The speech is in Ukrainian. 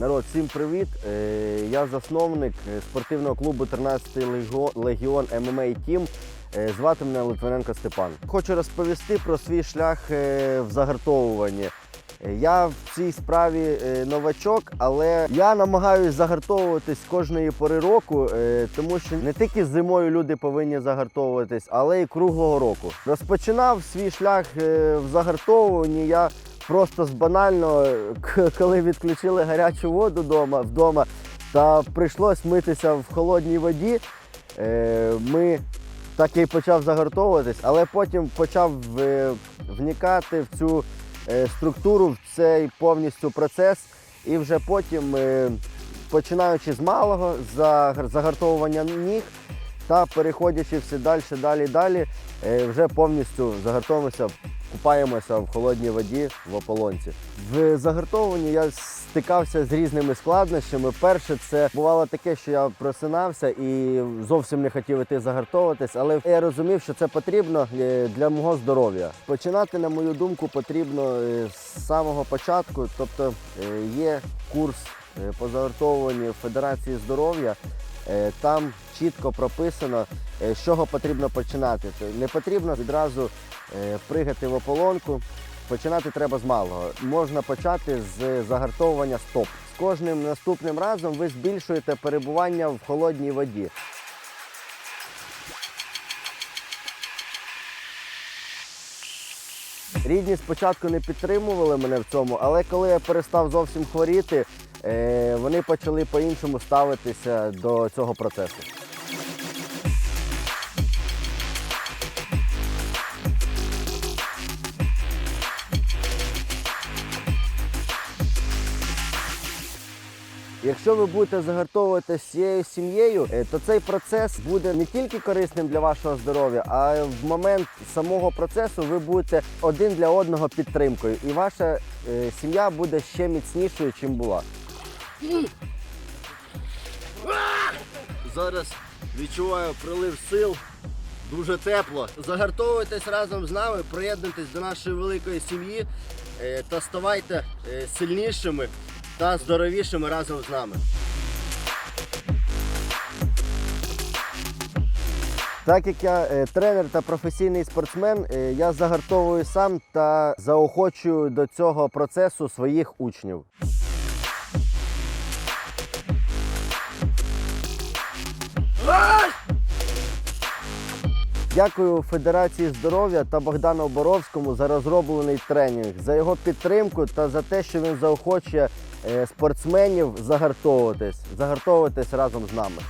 Народ, всім привіт! Е, Я засновник е, спортивного клубу 13-й Легіон ММА Тім. Е, Звати мене Литвиненко Степан. Хочу розповісти про свій шлях в загартовуванні. Я в цій справі новачок, але я намагаюся загартовуватись кожної пори року, тому що не тільки зимою люди повинні загартовуватись, але й круглого року. Розпочинав свій шлях в загартовуванні. Я просто з банально, коли відключили гарячу воду вдома, вдома та прийшлось митися в холодній воді. е, Ми так і почав загартовуватись, але потім почав е, вникати в цю е, структуру, в цей повністю процес. І вже потім, починаючи з малого загар- загартовування ніг та переходячи все далі, далі, далі, вже повністю загартовуємося, купаємося в холодній воді в ополонці. В загартовуванні я стикався з різними складнощами. Перше, це бувало таке, що я просинався і зовсім не хотів іти загартовуватись, але я розумів, що це потрібно е, для мого здоров'я. Починати, на мою думку, потрібно е, з самого початку. Тобто е, є курс по загартовуванню Федерації здоров'я. Там чітко прописано, з чого потрібно починати. Не потрібно відразу пригати в ополонку. Починати треба з малого. Можна почати з загартовування стоп. З кожним наступним разом ви збільшуєте перебування в холодній воді. Рідні спочатку не підтримували мене в цьому, але коли я перестав зовсім хворіти, е, вони почали по-іншому ставитися до цього процесу. Якщо ви будете загартовувати з цією сім'єю, е, то цей процес буде не тільки корисним для вашого здоров'я, а в момент самого процесу ви будете один для одного підтримкою, і ваша е, сім'я буде ще міцнішою, чим була. Зараз відчуваю прилив сил. Дуже тепло. Загартовуйтесь разом з нами, приєднуйтесь до нашої великої сім'ї е, та ставайте сильнішими та здоровішими разом з нами. Так як я е, тренер та професійний спортсмен, е, я загартовую сам та заохочую до цього процесу своїх учнів. Дякую Федерації здоров'я та Богдану Боровському за розроблений тренінг, за його підтримку та за те, що він заохочує спортсменів загартовуватись, загартовуватись разом з нами.